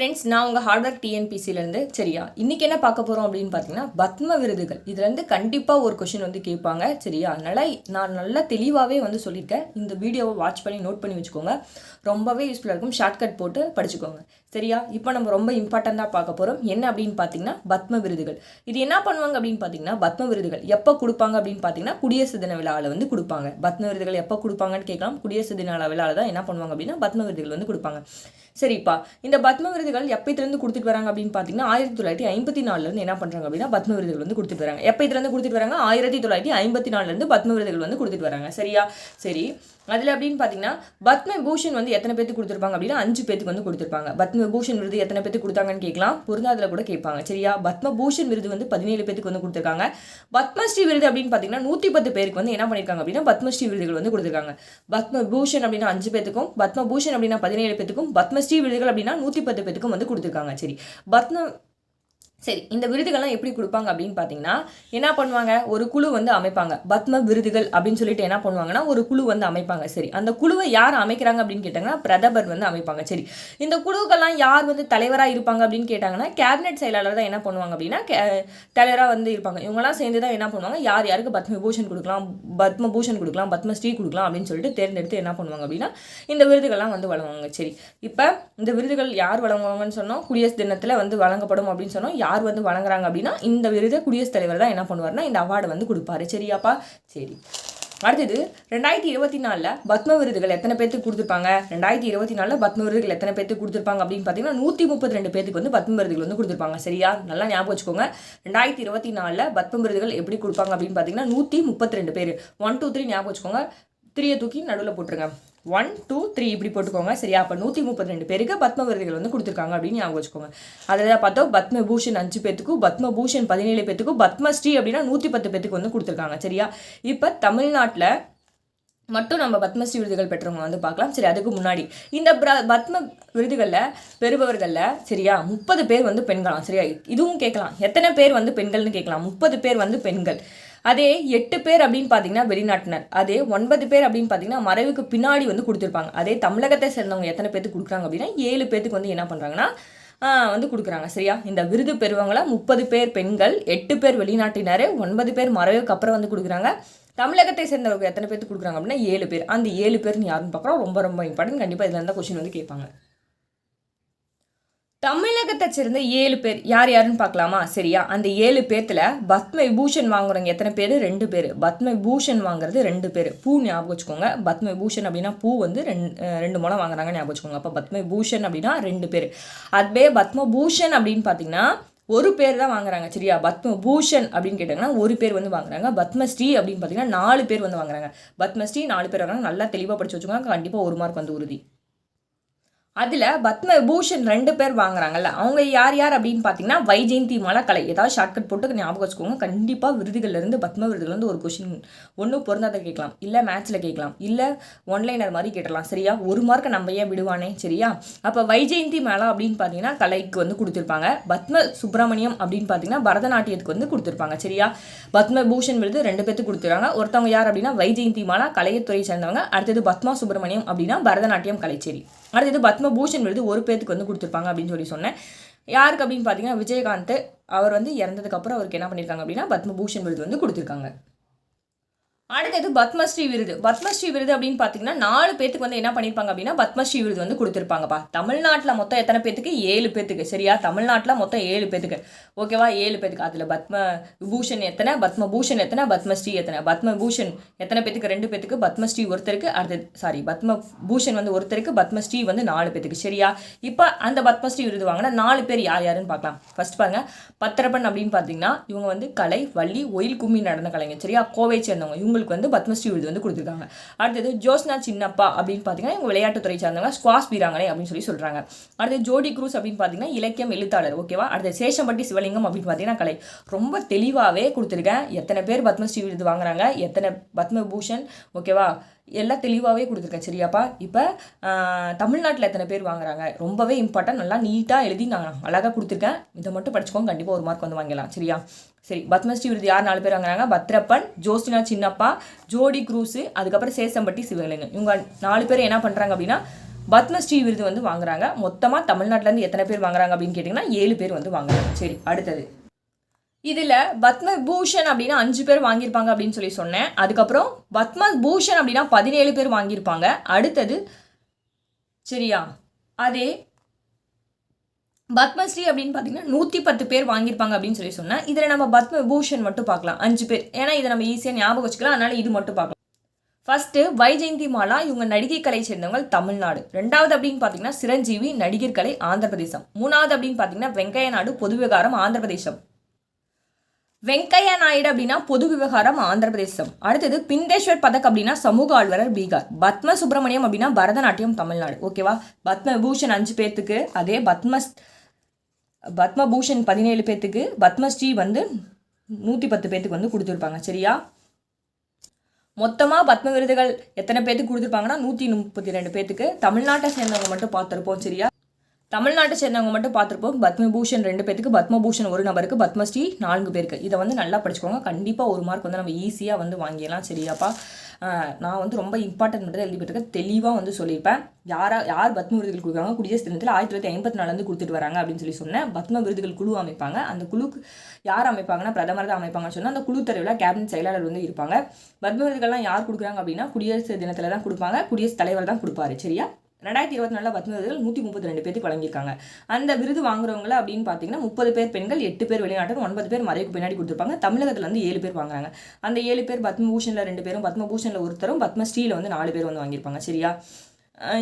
Friends நான் உங்கள் hard work டிஎன்பிசிலேருந்து சரியா இன்றைக்கி என்ன பார்க்க போகிறோம் அப்படின்னு பார்த்தீங்கன்னா பத்ம விருதுகள். இதுலேருந்து கண்டிப்பாக ஒரு கொஷின் வந்து கேட்பாங்க சரியா? அதனால் நான் நல்லா தெளிவாகவே வந்து சொல்லியிருக்கேன். இந்த வீடியோவை வாட்ச் பண்ணி நோட் பண்ணி வச்சுக்கோங்க. ரொம்பவே யூஸ்ஃபுல்லாக இருக்கும். ஷார்ட்கட் போட்டு படிச்சுக்கோங்க சரியா? இப்போ நம்ம ரொம்ப இம்பார்ட்டண்ட்டாக பார்க்க போகிறோம் என்ன அப்படின்னு பார்த்தீங்கன்னா பத்ம விருதுகள். இது என்ன பண்ணுவாங்க அப்படின்னு பார்த்தீங்கன்னா பத்ம விருதுகள் எப்போ கொடுப்பாங்க அப்படின்னு பார்த்தீங்கன்னா குடியரசு தின விழாவில் வந்து கொடுப்பாங்க. பத்ம விருதுகள் எப்போ கொடுப்பாங்கன்னு கேட்கலாம். குடியரசு தின விழாவில் தான் என்ன பண்ணுவாங்க அப்படின்னா பத்ம விருதுகள் வந்து கொடுப்பாங்க. சரிப்பா இந்த பத்ம விருது விருதுகள் எப்பத்திலேருந்து கொடுத்துட்டு வராங்க அப்படின்னு பார்த்தீங்கன்னா ஆயிரத்தி தொள்ளாயிரத்தி ஐம்பத்தி நாலுலேருந்து என்ன பண்ணுறாங்க அப்படின்னா பத்ம விருதுகள் வந்து கொடுத்துட்டு வராங்க. இருந்து கொடுத்துட்டு வராங்க? ஆயிரத்தி தொள்ளாயிரத்தி ஐம்பத்தி நாலுலேருந்து பத்ம விருதுகள் வந்து கொடுத்துட்டு வராங்க. சரியா? சரி. அதில் அப்படின்னு பார்த்தீங்கன்னா பத்ம பூஷன் வந்து எத்தனை பேருக்கு கொடுத்துருப்பாங்க அப்படின்னா அஞ்சு பேருக்கு வந்து கொடுத்துருப்பாங்க. பத்ம பூஷன் விருது எத்தனை பேருக்கு கொடுத்தாங்கன்னு கேட்கலாம். பொருந்தாதில் கூட கேட்பாங்க. சரியா? பத்ம பூஷன் விருது வந்து பதினேழு பேருக்கு வந்து கொடுத்துருக்காங்க. பத்மஸ்ரீ விருது அப்படின்னு பார்த்தீங்கன்னா நூற்றி பத்து பேருக்கு வந்து என்ன பண்ணியிருக்காங்க அப்படின்னா பத்மஸ்ரீ விருதுகள் வந்து கொடுத்துருக்காங்க. பத்ம பூஷன் அப்படின்னா அஞ்சு பேத்துக்கும் பத்ம பூஷன் அப்படின்னா பதினேழு பேத்துக்கும் பத்மஸ்ரீ விருதுகள் அப்படின்னா நூற்றி பத்து பேத்துக்கும் வந்து கொடுத்துருக்காங்க. சரி பத்ம சரி இந்த விருதுகள்லாம் எப்படி கொடுப்பாங்க அப்படின்னு பார்த்தீங்கன்னா என்ன பண்ணுவாங்க? ஒரு குழு வந்து அமைப்பாங்க. பத்ம விருதுகள் அப்படின்னு சொல்லிட்டு என்ன பண்ணுவாங்கன்னா ஒரு குழு வந்து அமைப்பாங்க. சரி அந்த குழுவை யார் அமைக்கிறாங்க அப்படின்னு கேட்டாங்கன்னா பிரதமர் வந்து அமைப்பாங்க. சரி இந்த குழுக்கெல்லாம் யார் வந்து தலைவராக இருப்பாங்க அப்படின்னு கேட்டாங்கன்னா கேபினெட் செயலாளர் தான் என்ன பண்ணுவாங்க அப்படின்னா தலைவராக வந்து இருப்பாங்க. இவங்கெல்லாம் சேர்ந்து தான் என்ன பண்ணுவாங்க? யார் யாருக்கு பத்ம விபூஷன் கொடுக்கலாம் பத்ம பூஷன் கொடுக்கலாம் பத்மஸ்ரீ கொடுக்கலாம் அப்படின்னு சொல்லிட்டு தேர்ந்தெடுத்து என்ன பண்ணுவாங்க அப்படின்னா இந்த விருதுகள்லாம் வந்து வழங்குவாங்க. சரி இப்போ இந்த விருதுகள் யார் வழங்குவாங்கன்னு சொன்னோம்? குடியரசு தினத்தில் வந்து வழங்கப்படும் அப்படின்னு சொன்னோம். யார் வந்து வழங்குறாங்க அப்படின்னா இந்த விருதை குடியரசுத் தலைவர் தான் என்ன பண்ணுவார்னா இந்த அவார்டு வந்து கொடுப்பாரு. சரியாப்பா? சரி. அடுத்தது ரெண்டாயிரத்தி இருபத்தி நாலில் பத்ம விருதுகள் எத்தனை பேர்த்துக்கு கொடுத்துருப்பாங்க? ரெண்டாயிரத்தி இருபத்தி நாலில் பத்ம விருதுகள் எத்தனை பேர்த்துக்கு கொடுத்துருப்பாங்க அப்படின்னு பார்த்தீங்கன்னா நூற்றி முப்பத்தி ரெண்டு பேருக்கு வந்து பத்ம விருதுகள் வந்து கொடுத்துருப்பாங்க. சரியா? நல்லா ஞாபகம் வச்சுக்கோங்க. ரெண்டாயிரத்தி இருபத்தி நாலில் பத்ம விருதுகள் எப்படி கொடுப்பாங்க அப்படின்னு பார்த்தீங்கன்னா நூற்றி முப்பத்தி ரெண்டு பேர். ஒன் டூ த்ரீ ஞாபகம் வச்சுக்கோங்க. த்ரீயை தூக்கி நடுவில் போட்டுருங்க. ஒன் டூ த்ரீ இப்படி போட்டுக்கோங்க. சரியா? அப்போ நூற்றி முப்பத்தி ரெண்டு பேருக்கு பத்ம விருதுகள் வந்து கொடுத்துருக்காங்க அப்படின்னு ஞாபகம் வச்சுக்கோங்க. அதில் பார்த்தோம் பத்மபூஷன் அஞ்சு பேத்துக்கும் பத்மபூஷன் பதினேழு பேத்துக்கும் பத்மஸ்ரீ அப்படின்னா நூற்றி பத்து பேத்துக்கு வந்து கொடுத்துருக்காங்க. சரியா? இப்போ தமிழ்நாட்டில் மட்டும் நம்ம பத்மஸ்ரீ விருதுகள் பெற்றவங்க வந்து பார்க்கலாம். சரி அதுக்கு முன்னாடி. இந்த பிர பத்ம விருதுகளில் பெறுபவர்களில் சரியா? முப்பது பேர் வந்து பெண்களாம். சரியா? இதுவும் கேட்கலாம். எத்தனை பேர் வந்து பெண்கள்னு கேட்கலாம். முப்பது பேர் வந்து பெண்கள். அதே எட்டு பேர் அப்படின்னு பார்த்தீங்கன்னா வெளிநாட்டினர். அதே ஒன்பது பேர் அப்படின்னு பார்த்தீங்கன்னா மறைவுக்கு பின்னாடி வந்து கொடுத்துருப்பாங்க. அதே தமிழகத்தை சேர்ந்தவங்க எத்தனை பேர்த்துக்கு கொடுக்குறாங்க அப்படின்னா ஏழு பேர்த்துக்கு வந்து என்ன பண்ணுறாங்கன்னா வந்து கொடுக்குறாங்க. சரியா? இந்த விருது பெறுவங்களா முப்பது பேர் பெண்கள் எட்டு பேர் வெளிநாட்டினர் ஒன்பது பேர் மறைவுக்கு அப்புறம் வந்து கொடுக்குறாங்க. தமிழகத்தை சேர்ந்தவங்க எத்தனை பேர்த்துக்கு கொடுக்குறாங்க அப்படின்னா ஏழு பேர். அந்த ஏழு பேர்னு யாருன்னு பார்க்குறோம் ரொம்ப ரொம்ப இம்பார்ட்டன்ட் கண்டிப்பாக இதில் இருந்தால் கொஸ்டின் வந்து கேட்பாங்க. தமிழகத்தை சேர்ந்த ஏழு பேர். யார் யாருன்னு பார்க்கலாமா? சரியா? அந்த ஏழு பேர்த்தில் பத்ம விபூஷன் வாங்குறவங்க எத்தனை பேர்? ரெண்டு பேர். பத்ம விபூஷன் வாங்குறது ரெண்டு பேர். பூ ஞாபகம் வச்சுக்கோங்க. பத்ம விபூஷன் அப்படின்னா பூ வந்து ரெண்டு ரெண்டு மூலம் வாங்குறாங்க ஞாபகம் வச்சுக்கோங்க. அப்போ பத்ம விபூஷன் அப்படின்னா ரெண்டு பேர். அதுவே பத்ம பூஷன் அப்படின்னு பார்த்தீங்கன்னா ஒரு பேர் தான் வாங்குறாங்க. சரியா? பத்ம பூஷன் அப்படின்னு கேட்டாங்கன்னா ஒரு பேர் வந்து வாங்குறாங்க. பத்மஸ்ரீ அப்படின்னு பார்த்தீங்கன்னா நாலு பேர் வந்து வாங்குறாங்க. பத்மஸ்ரீ நாலு பேர் வாங்குறாங்க. நல்லா தெளிவாக படிச்சு வச்சுக்கோங்க. கண்டிப்பாக ஒரு மார்க் வந்து உறுதி. அதில் பத்மவிபூஷன் ரெண்டு பேர் வாங்குறாங்கல்ல. அவங்க யார் யார் அப்படின்னு பார்த்தீங்கன்னா வைஜெயந்தி மலக்கலை ஏதாவது ஷார்ட்கட் போட்டு ஞாபகம் வச்சுக்கோங்க. கண்டிப்பாக விருதுகள்லேருந்து பத்ம விருதுலேருந்து ஒரு கொஷின் ஒன்றும் பொருந்தாத கேட்கலாம். இல்லை மேட்ச்சில் கேட்கலாம். இல்லை ஒன்லைனர் மாதிரி கேட்டலாம் சரியா? ஒரு மார்க்கை நம்ம ஏன் விடுவானே? சரியா? அப்போ வைஜெயந்தி மேளா அப்படின்னு பார்த்தீங்கன்னா கலைக்கு வந்து கொடுத்துருப்பாங்க. பத்ம சுப்பிரமணியம் அப்படின்னு பார்த்தீங்கன்னா பரதநாட்டியத்துக்கு வந்து கொடுத்துருப்பாங்க. சரியா? பத்ம பூஷன் விருது ரெண்டு பேர்த்துக்கு கொடுத்துருக்காங்க. ஒருத்தவங்க யார் அப்படின்னா வைஜெயந்தி மாலா கலையத்துறையை சேர்ந்தவங்க. அடுத்தது பத்மா சுப்பிரமணியம் அப்படின்னா பரதநாட்டியம் கலைச்சேரி. அடுத்தது பத்மபூஷன் விருது ஒரு பேத்துக்கு வந்து கொடுத்துருப்பாங்க அப்படின்னு சொல்லி சொன்னேன். யாருக்கு அப்படின்னு பார்த்தீங்கன்னா விஜயகாந்த் அவர் வந்து இறந்ததுக்கப்புறம் அவருக்கு என்ன பண்ணியிருக்காங்க அப்படின்னா பத்மபூஷன் விருது வந்து கொடுத்துருக்காங்க. அடுத்தது பத்மஸ்ரீ விருது. பத்மஸ்ரீ விருது அப்படின்னு பார்த்தீங்கன்னா நாலு பேத்துக்கு வந்து என்ன பண்ணியிருப்பாங்க அப்படின்னா பத்மஸ்ரீ விருது வந்து கொடுத்துருப்பாங்கப்பா. தமிழ்நாட்டில் மொத்தம் எத்தனை பேத்துக்கு? ஏழு பேத்துக்கு. சரியா? தமிழ்நாட்டில் மொத்தம் ஏழு பேத்துக்கு. ஓகேவா ஏழு பேத்துக்கு. அதில் பத்ம பூஷன் எத்தனை? பத்மபூஷன் எத்தனை? பத்மஸ்ரீ எத்தனை? பத்மபூஷன் எத்தனை பேத்துக்கு? ரெண்டு பேத்துக்கு. பத்மஸ்ரீ ஒருத்தருக்கு. அடுத்தது சாரி பத்ம பூஷன் வந்து ஒருத்தருக்கு. பத்மஸ்ரீ வந்து நாலு பேத்துக்கு. சரியா? இப்போ அந்த பத்மஸ்ரீ விருது வாங்கினா நாலு பேர் யார் யாருன்னு பார்க்கலாம் ஃபர்ஸ்ட் பாருங்க. பத்திரப்பன் அப்படின்னு பார்த்தீங்கன்னா இவங்க வந்து கலை வள்ளி ஒயில் கும்மி நடந்த கலைஞர். சரியா? கோவை சேர்ந்தவங்க. இவங்க இவங்களுக்கு வந்து பத்மஸ்ரீ விருது வந்து கொடுத்துருக்காங்க. அடுத்தது ஜோஸ்னா சின்னப்பா அப்படின்னு பார்த்தீங்கன்னா இவங்க விளையாட்டுத்துறை சார்ந்தவங்க ஸ்குவாஸ் வீராங்கனை அப்படின்னு சொல்லி சொல்கிறாங்க அடுத்து ஜோடி குரூஸ் அப்படின்னு பார்த்தீங்கன்னா இலக்கியம் எழுத்தாளர் ஓகேவா அடுத்து சேஷம்பட்டி சிவலிங்கம் அப்படின்னு பார்த்தீங்கன்னா கலை. ரொம்ப தெளிவாகவே கொடுத்துருக்கேன். எத்தனை பேர் பத்மஸ்ரீ விருது வாங்குறாங்க? எத்தனை பத்மபூஷன் ஓகேவா எல்லாம் தெளிவாகவே கொடுத்துருக்கேன் சரியாப்பா? இப்போ தமிழ்நாட்டில் எத்தனை பேர் வாங்குறாங்க? ரொம்பவே இம்பார்ட்டன்ட் நல்லா நீட்டாக எழுதி நான் அழகாக கொடுத்துருக்கேன். இதை மட்டும் படிச்சுக்கோங்க கண்டிப்பாக ஒரு மார்க் வந்து வாங்கலாம் சரியா? சரி பத்மஸ்ரீ விருது யார் நாலு பேர் வாங்குறாங்க? பத்ரப்பன் ஜோஸ்டினா சின்னப்பா ஜோடி குரூஸு அதுக்கப்புறம் சேசம்பட்டி சிவகலிங்கம் இவங்க நாலு பேர் என்ன பண்ணுறாங்க அப்படின்னா பத்மஸ்ரீ விருது வந்து வாங்குறாங்க. மொத்தமாக தமிழ்நாட்டிலேருந்து எத்தனை பேர் வாங்குறாங்க அப்படின்னு கேட்டிங்கன்னா ஏழு பேர் வந்து வாங்குறாங்க. சரி அடுத்தது. இதில் பத்ம பூஷன் அப்படின்னா அஞ்சு பேர் வாங்கியிருப்பாங்க அப்படின்னு சொல்லி சொன்னேன். அதுக்கப்புறம் பத்ம பூஷன் அப்படின்னா பதினேழு பேர் வாங்கியிருப்பாங்க. அடுத்தது சரியா? அதே பத்மஸ்ரீ அப்படின்னு பார்த்தீங்கன்னா நூற்றி பத்து பேர் வாங்கியிருப்பாங்க அப்படின்னு சொல்லி சொன்னேன். இதில் நம்ம பத்ம பூஷன் மட்டும் பார்க்கலாம். அஞ்சு பேர். ஏன்னா இதை நம்ம ஈஸியாக ஞாபகம் வச்சுக்கலாம். அதனால் இது மட்டும் பார்க்கலாம். ஃபர்ஸ்ட்டு வைஜெயந்தி மாலா. இவங்க நடிகை கலை சேர்ந்தவங்க தமிழ்நாடு. ரெண்டாவது அப்படின்னு பார்த்தீங்கன்னா சிரஞ்சீவி நடிகர் கலை ஆந்திர பிரதேசம் மூணாவது அப்படின்னு பார்த்தீங்கன்னா வெங்கைய நாடு பொது விவகாரம் ஆந்திர பிரதேசம் வெங்கையா நாயுடு அப்படின்னா பொது விவகாரம் ஆந்திர பிரதேசம் அடுத்தது பிந்தேஸ்வர் பதக் அப்படின்னா சமூக ஆழ்வரர் பீகார். பத்ம சுப்பிரமணியம் அப்படின்னா பரதநாட்டியம் தமிழ்நாடு. ஓகேவா பத்ம விபூஷன் அஞ்சு பேர்த்துக்கு அதே பத்ம பத்மபூஷன் பதினேழு பேர்த்துக்கு பத்மஸ்ரீ வந்து நூற்றி பத்து பேர்த்துக்கு வந்து கொடுத்துருப்பாங்க. சரியா? மொத்தமாக பத்ம விருதுகள் எத்தனை பேர்த்துக்கு கொடுத்துருப்பாங்கன்னா நூற்றி முப்பத்தி ரெண்டு பேர்த்துக்கு தமிழ்நாட்டை சேர்ந்தவங்க மட்டும் பார்த்துருப்போம். சரியா? தமிழ்நாட்டை சேர்ந்தவங்க மட்டும் பார்த்துருப்போம். பத்மபூஷன் ரெண்டு பேருக்கு பத்மபூஷன் ஒரு நபருக்கு பத்மஸ்ரீ நான்கு பேருக்கு. இதை வந்து நல்லா படிச்சுக்கோங்க. கண்டிப்பாக ஒரு மார்க் வந்து நம்ம ஈஸியாக வந்து வாங்கிடலாம். சரியாப்பா? நான் வந்து ரொம்ப இம்பார்ட்டன்ட் மட்டும் எழுதிப்பட்டிருக்கேன் தெளிவாக வந்து சொல்லியிருப்பேன். யாரா யார் பத்ம விருதுகள் கொடுக்குறாங்க? குடியரசு தினத்தில் ஆயிரத்தி தொள்ளாயிரத்தி ஐம்பத்தி நாலுலேருந்து கொடுத்துட்டு வராங்க அப்படின்னு சொல்லி சொன்னேன். பத்ம விருதுகள் குழு அமைப்பாங்க. அந்த குழுக்கு யார் அமைப்பாங்கன்னா பிரதமர் தான் அமைப்பாங்கன்னு சொன்னால் அந்த குழு தலைவில் கேபினட் செயலாளர் வந்து இருப்பாங்க. பத்ம விருதுகள்லாம் யார் கொடுக்குறாங்க அப்படின்னா குடியரசு தினத்தில் தான் கொடுப்பாங்க. குடியரசுத் தலைவர் தான் கொடுப்பாரு. சரியா? ரெண்டாயிரத்தி இருபத்தி நாலில் பத்ம நூற்றி முப்பத்தி ரெண்டு பேருக்கு வழங்கியிருக்காங்க. அந்த விருது வாங்குறவங்கள அப்படின்னு பார்த்தீங்கன்னா முப்பது பேர் பெண்கள் எட்டு பேர் வெளிநாட்டுக்கு ஒன்பது பேர் மறைவுக்கு பின்னாடி கொடுத்துருப்பாங்க. தமிழகத்தில் வந்து ஏழு பேர் வாங்குறாங்க. அந்த ஏழு பேர் பத்மபூஷனில் ரெண்டு பேரும் பத்மபூஷனில் ஒருத்தரும் பத்மஸ்ரீயில் வந்து நாலு பேர் வந்து வாங்கியிருப்பாங்க. சரியா?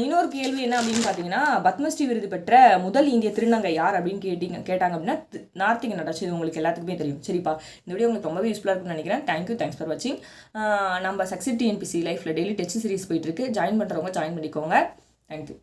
இன்னொரு கேள்வி என்ன அப்படின்னு பார்த்தீங்கன்னா பத்மஸ்ரீ விருது பெற்ற முதல் இந்திய திருநங்கை யார் அப்படின்னு கேட்டிங்க கேட்டாங்க அப்படின்னா நார்த்திங்க நார்த்திக நடாச்சு இது உங்களுக்கு எல்லாத்துக்குமே தெரியும். சரிப்பா. இந்த வீடியோ உங்களுக்கு ரொம்பவே யூஸ்ஃபுல்லாக இருக்கும்னு நினைக்கிறேன். தேங்க்யூ தேங்க்ஸ் ஃபார் வாட்சிங் நம்ம சக்சிட் டிஎன்பிசி லைஃப்பில் டெய்லி டெஸ்ட் சீரிஸ் போயிட்டுருக்கு ஜாயின் பண்ணுறவங்க ஜாயின் பண்ணிக்கோங்க. Thank you